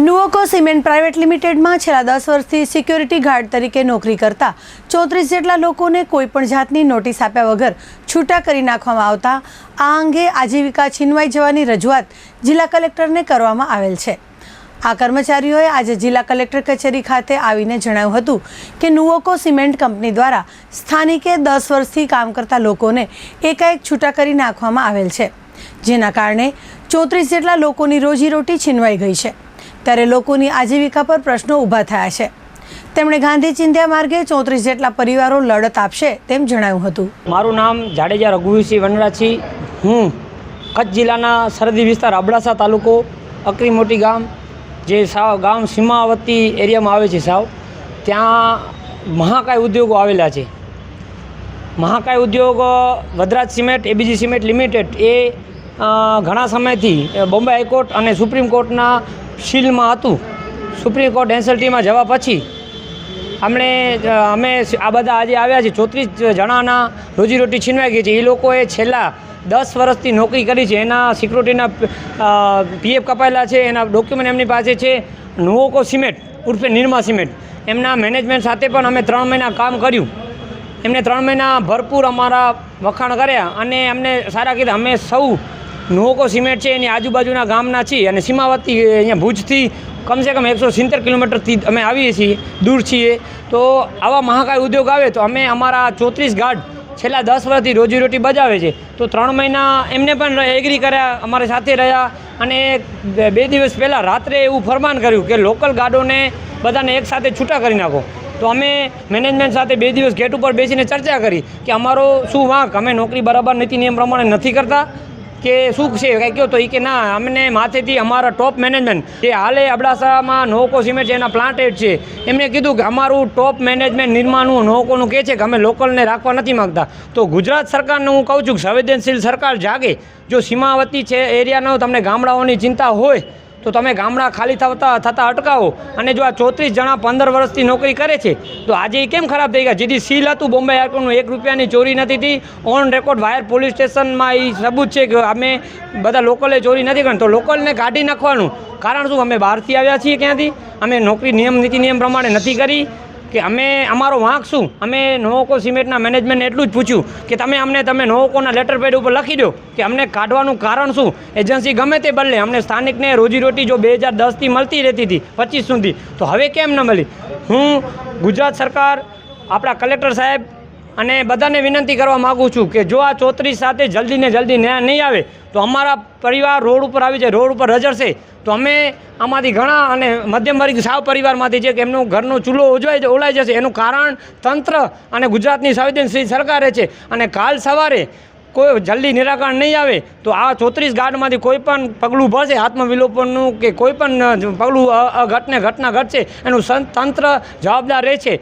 નુઓકો cement private લિમિટેડમાં છેલ્લા દસ વર્ષથી સિક્યોરિટી ગાર્ડ તરીકે નોકરી કરતા ચોત્રીસ જેટલા લોકોને કોઈપણ જાતની નોટિસ આપ્યા વગર છૂટા કરી નાખવામાં આવતા. આ અંગે આજીવિકા છીનવાઈ જવાની રજૂઆત જિલ્લા કલેક્ટરને કરવામાં આવેલ છે. આ કર્મચારીઓએ આજે જિલ્લા કલેક્ટર કચેરી ખાતે આવીને જણાવ્યું હતું કે નુઓકો સિમેન્ટ કંપની દ્વારા સ્થાનિકે દસ વર્ષથી કામ કરતા લોકોને એકાએક છૂટા કરી નાખવામાં આવેલ છે, જેના કારણે ચોત્રીસ જેટલા લોકોની રોજીરોટી છીનવાઈ ગઈ છે. ત્યારે લોકોની આજીવિકા પર પ્રશ્નો ઊભા થયા છે. તેમણે ગાંધી ચિંધ્યા માર્ગે ચોત્રીસ જેટલા પરિવારો લડત આપશે તેમ જણાવ્યું હતું. મારું નામ જાડેજા રઘુવીસિંહ વનરાજી હું કચ્છ જિલ્લાના સરહદી વિસ્તાર અબડાસા તાલુકો અકરી મોટી ગામ, જે સાવ ગામ સીમાવર્તી એરિયામાં આવે છે સાવ. ત્યાં મહાકાય ઉદ્યોગો આવેલા છે. મહાકાય ઉદ્યોગ Vadraj cement, ABG cement limited એ ઘણા સમયથી બોમ્બે હાઈકોર્ટ અને સુપ્રીમ કોર્ટના શીલમાં હતું. સુપ્રીમ કોર્ટ એન્સલટીમાં જવા પછી અમણે અમે આ બધા આજે આવ્યા છે ચોત્રીસ જણાના રોજીરોટી છીનવાઈ ગઈ છે. એ લોકોએ છેલ્લા દસ વર્ષથી નોકરી કરી છે. એના સિક્યુરિટીના પીએફ કપાયેલા છે. એના ડોક્યુમેન્ટ એમની પાસે છે. નુઓકો સિમેન્ટ, ઉર્ફે નિર્મા સિમેન્ટ. એમના મેનેજમેન્ટ સાથે પણ અમે ત્રણ મહિના કામ કર્યું. એમને ત્રણ મહિના ભરપૂર અમારા વખાણ કર્યા અને અમને સારા કીધા, અમે સૌ નુઓકો સિમેન્ટ છે, એની આજુબાજુના ગામના છીએ અને સીમાવર્તી અહીંયા ભુજથી કમસે કમ એકસો સિત્તેર કિલોમીટરથી અમે આવીએ છીએ, દૂર છીએ. તો આવા મહાકાય ઉદ્યોગ આવે તો અમે અમારા ચોત્રીસ ગાર્ડ છેલ્લા દસ વર્ષથી રોજીરોટી બજાવે છે. તો ત્રણ મહિના એમને પણ એગ્રી કર્યા, અમારી સાથે રહ્યા અને બે- બે દિવસ પહેલાં રાત્રે એવું ફરમાન કર્યું કે લોકલ ગાર્ડોને બધાને એકસાથે છૂટા કરી નાખો. તો અમે મેનેજમેન્ટ સાથે બે દિવસ ગેટ ઉપર બેસીને ચર્ચા કરી કે અમારો શું વાંક? અમે નોકરી બરાબર નીતિ નિયમ પ્રમાણે નથી કરતા. કે શું છે? કંઈ કહો તો એ કે ના, અમને માથેથી અમારા ટોપ મેનેજમેન્ટ જે હાલે અબડાસામાં નોકો સિમેન્ટ છે, એના પ્લાન્ટ છે, એમણે કીધું કે અમારું ટોપ મેનેજમેન્ટ નિર્માણનું નોકોનું કહે છે કે અમે લોકલને રાખવા નથી માગતા. તો ગુજરાત સરકારને હું કહું છું કે સંવેદનશીલ સરકાર જાગે. જો સીમાવતી છે એરિયાનો, તમને ગામડાઓની ચિંતા હોય તો તમે ગામડા ખાલી થતા થતાં અટકાવો. અને જો આ ચોત્રીસ જણા પંદર વર્ષથી નોકરી કરે છે, તો આજે એ કેમ ખરાબ થઈ ગયા? જેથી સીલ હતું, બોમ્બે હાઈકોર્ટનું એક રૂપિયાની ચોરી નથી થઈ ઓન રેકોર્ડ વાયર પોલીસ સ્ટેશનમાં એ સબૂત છે કે અમે બધા લોકલે ચોરી નથી કરી. તો લોકલને કાઢી નાખવાનું. કારણ શું? અમે બહારથી આવ્યા છીએ ક્યાંથી? અમે નોકરી નિયમ, નીતિ, નિયમ પ્રમાણે નથી કરી. કે અમે અમારો વાંક શું? અમે નોવોકો સિમેન્ટના મેનેજમેન્ટને એટલું જ પૂછ્યું કે તમે અમને, તમે નોવોકોના લેટર પેડ ઉપર લખી દો કે અમને કાઢવાનું કારણ શું? એજન્સી ગમે તે બદલે અમને સ્થાનિકને રોજીરોટી જો બે હજાર દસથી મળતી રહેતી હતી, પચીસ સુધી. તો હવે કેમ ન મળી? હું ગુજરાત સરકાર, આપણા કલેક્ટર સાહેબ અને બધાને વિનંતી કરવા માગું છું કે જો આ ચોત્રીસ સાથે જલ્દીને જલ્દી ન્યાય નહીં આવે, તો અમારા પરિવાર રોડ ઉપર આવી જાય, રોડ ઉપર રજડશે તો અમે આમાંથી ઘણા અને મધ્યમ વર્ગ સાવ પરિવારમાંથી છે કે એમનું ઘરનો ચૂલો ઉજવાઈ ઓલાઈ જશે. એનું કારણ તંત્ર અને ગુજરાતની સંવેદનશીલ સરકારે છે. અને કાલ સવારે કોઈ જલ્દી નિરાકરણ નહીં આવે, તો આ ચોત્રીસ ગાર્ડમાંથી કોઈ પણ પગલું ભરશે, આત્મવિલોપનનું કે કોઈ પણ પગલું અઘટને ઘટના ઘટશે, એનું તંત્ર જવાબદાર રહેશે.